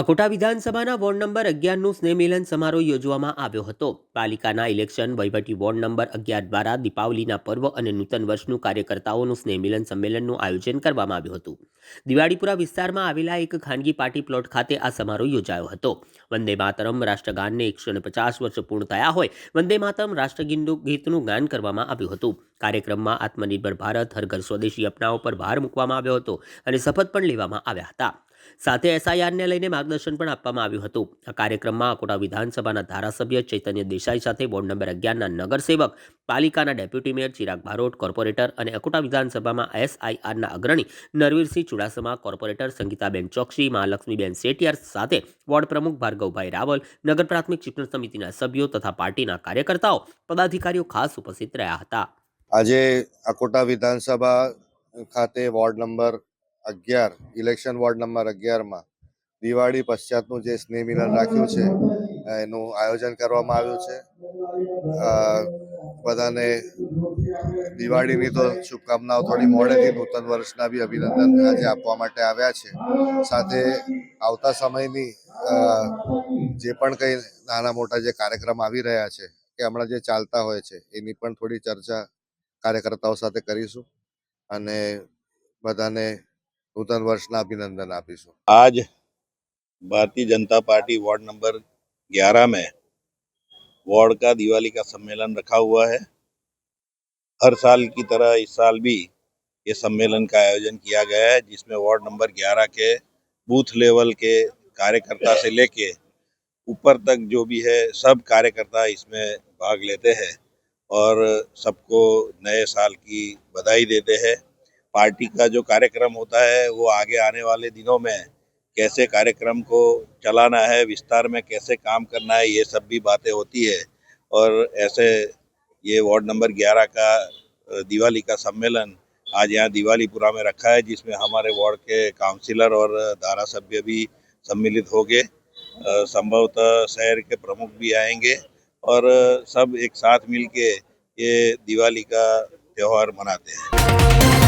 અકોટા વિધાનસભાના ward number અગિયારનું સ્નેહમિલન સમારોહ યોજવામાં આવ્યો હતો. પાલિકાના ઇલેક્શન વહીવટી વોર્ડ નંબર અગિયાર દ્વારા દીપાવલીના પર્વ અને નૂતન વર્ષનું કાર્યકર્તાઓનું સ્નેહમિલન સંમેલનનું આયોજન કરવામાં આવ્યું હતું. દિવાળીપુરા વિસ્તારમાં આવેલા એક ખાનગી પાર્ટી પ્લોટ ખાતે આ સમારોહ યોજાયો હતો. વંદે માતરમ રાષ્ટ્રગાનને એકસો પચાસ વર્ષ પૂર્ણ થયા હોય, વંદે માતરમ રાષ્ટ્રગીતનું ગીતનું ગાન કરવામાં આવ્યું હતું. કાર્યક્રમમાં આત્મનિર્ભર ભારત, હર ઘર સ્વદેશી અપનાઓ પર ભાર મૂકવામાં આવ્યો હતો અને શપથ પણ લેવામાં આવ્યા હતા. સાથે એસઆઈઆરને લઈને માર્ગદર્શન પણ આપવામાં આવ્યું હતું. આ કાર્યક્રમમાં અકોટા વિધાનસભાના ધારાસભ્ય ચૈતન્ય દેસાઈ સાથે વોર્ડ નંબર અગિયારના નગરસેવક, પાલિકાના deputy mayor Chirag Barot, corporator અને અકોટા વિધાનસભામાં એસઆઈઆરના અગ્રણી નરવીરસિંહ ચુડાસમા, કોર્પોરેટર સંગીતાબેન ચોકસી, મહાલક્ષ્મીબેન સેટિયાર સાથે વોર્ડ પ્રમુખ ભાર્ગવભાઈ રાવલ, નગર પ્રાથમિક શિક્ષણ સમિતિના સભ્યો તથા પાર્ટીના કાર્યકર્તાઓ, પદાધિકારીઓ ખાસ ઉપસ્થિત રહ્યા હતા. આજે અકોટા વિધાનસભા ખાતે વોર્ડ નંબર અગિયાર ઇલેક્શન વોર્ડ નંબર અગિયારમાં, દિવાળી પશ્ચાતનું જે સ્નેહ મિલન રાખ્યું છે, એનું આયોજન કરવામાં આવ્યું છે. બધાને દિવાળીની તો શુભકામનાઓ થોડી મોડેથી નૂતન વર્ષના બી અભિનંદન આજે આપવા માટે આવ્યા છે. સાથે આવતા સમયની જે પણ કંઈ નાના મોટા જે કાર્યક્રમ આવી રહ્યા છે, કે હમણાં જે ચાલતા હોય છે, એની પણ થોડી ચર્ચા કાર્યકર્તાઓ સાથે કરીશું. અને બધાને નૂતન વર્ષના અભિનંદન આપીશું आज Bharatiya Janata party ward number 11 में वार्ड का दिवाली का सम्मेलन रखा हुआ है हर साल की तरह इस साल भी ये सम्मेलन का आयोजन किया गया है जिसमें वार्ड नंबर 11 के बूथ लेवल के कार्यकर्ता से लेके ऊपर तक जो भी है सब कार्यकर्ता इसमें भाग लेते हैं और सबको नए साल की बधाई देते हैं पार्टी का जो कार्यक्रम होता है वो आगे आने वाले दिनों में कैसे कार्यक्रम को चलाना है विस्तार में कैसे काम करना है ये सब भी बातें होती है। और ऐसे ये वार्ड नंबर 11 का दिवाली का सम्मेलन आज यहाँ दिवालीपुरा में रखा है जिसमें हमारे वार्ड के काउंसिलर और धारा सभ्य भी सम्मिलित होंगे। अ, संभवतः शहर के प्रमुख भी आएँगे और सब एक साथ मिलके ये दिवाली का त्यौहार मनाते हैं।